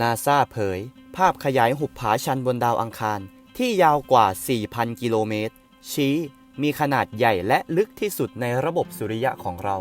นาซาเผย ภาพขยายหุบผาชันบนดาวอังคาร ที่ยาวกว่า 4,000 กิโลเมตร ชี้มีขนาดใหญ่และลึกที่สุดในระบบสุริยะของเรา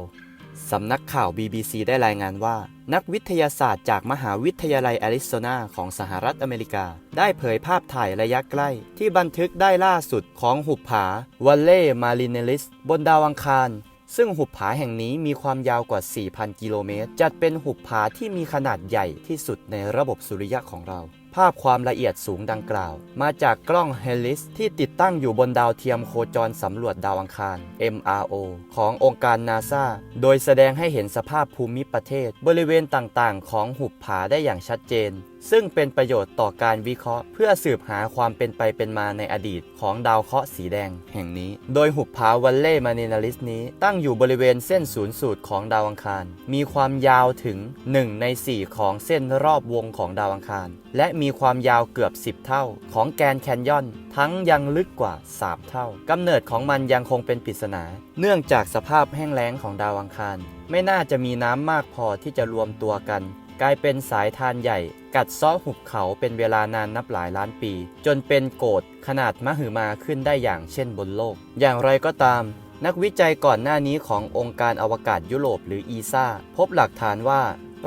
สำนักข่าว BBC ได้รายงานว่า นักวิทยาศาสตร์จากมหาวิทยาลัยแอริโซนาของสหรัฐอเมริกา ได้เผยภาพถ่ายระยะใกล้ ที่บันทึกได้ล่าสุดของหุบผาวัลเล่มาริเนลิส บนดาวอังคาร ซึ่งหุบผาแห่งนี้มีความยาวกว่า 4,000 กิโลเมตร จัดเป็นหุบผาที่มีขนาดใหญ่ที่สุดในระบบสุริยะของเรา ภาพความละเอียดสูงดังกล่าว มาจากกล้องเฮลิสที่ติดตั้งอยู่บนดาวเทียมโคจรสำรวจดาวอังคาร MRO ขององค์การนาซาโดยแสดงให้เห็นสภาพภูมิประเทศ บริเวณต่างๆ ของหุบผาได้อย่างชัดเจน ซึ่งเป็นประโยชน์ต่อการวิเคราะห์ เพื่อสืบหาความเป็นไปเป็นมาในอดีตของดาวเคราะห์สีแดง แห่งนี้ โดยหุบผาวัลเล่มานินาลิสนี้ ตั้งอยู่บริเวณเส้นศูนย์สูตรของดาวอังคาร มีความยาวถึง 1 ใน 4 ของเส้นรอบวงของดาวอังคาร และมีีความยาวเกือบ 10 เท่า ของแกนแคนยอน ทั้งยังลึกกว่า 3 เท่า กำเนิดของมันยังคงเป็นปริศนา เนื่องจากสภาพแห้งแล้งของดาวอังคาร ไม่น่าจะมีน้ำมากพอที่จะรวมตัวกัน กลายเป็นสายทานใหญ่ กัดซาะหุบเขาเป็นเวลานานนับหลายล้านปี จนเป็นโกดขนาดมหึมาขึ้นได้อย่างเช่นบนโลก อย่างไรก็ตามนักวิจัยก่อนหน้านี้ขององค์การอวกาศยุโรปหรืออีซ่าพบหลักฐานว่า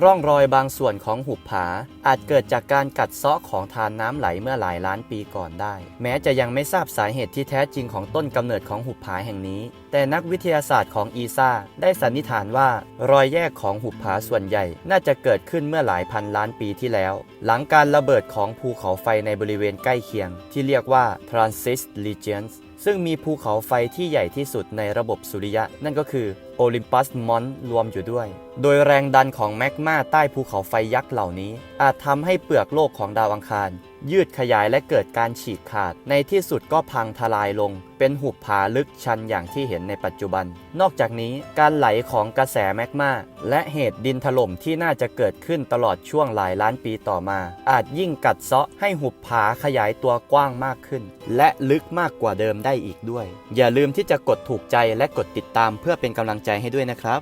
ร่องรอยบางส่วนของหุบผา อาจเกิดจากการกัดเซาะของทานน้ำไหลเมื่อหลายล้านปีก่อนได้ แม้จะยังไม่ทราบสาเหตุที่แท้จริงของต้นกำเนิดของหุบผาแห่งนี้ แต่นักวิทยาศาสตร์ของอีซ่าได้สันนิษฐานว่า รอยแยกของหุบผาส่วนใหญ่ น่าจะเกิดขึ้นเมื่อหลายพันล้านปีที่แล้ว หลังการระเบิดของภูเขาไฟในบริเวณใกล้เคียง ที่เรียกว่า Transit Regions ซึ่งมีภูเขาไฟที่ใหญ่ที่สุดในระบบสุริยะ นั่นก็คือ โอลิมปัสมอนรวมอยู่ด้วย โดยแรงดันของแมกมาใต้ภูเขาไฟยักษ์เหล่านี้ อาจทำให้เปลือกโลกของดาวอังคาร ยืดขยายและเกิดการฉีกขาด ในที่สุดก็พังทลายลง เป็นหุบผาลึกชันอย่างที่เห็นในปัจจุบัน นอกจากนี้การไหลของกระแสแมกมาและเหตุดินถล่มที่น่าจะเกิดขึ้นตลอดช่วงหลายล้านปีต่อมา อาจยิ่งกัดเซาะให้หุบผาขยายตัวกว้างมากขึ้น และลึกมากกว่าเดิมได้อีกด้วย อย่าลืมที่จะกดถูกใจและกดติดตามเพื่อเป็นกำลังใจให้ด้วยนะครับ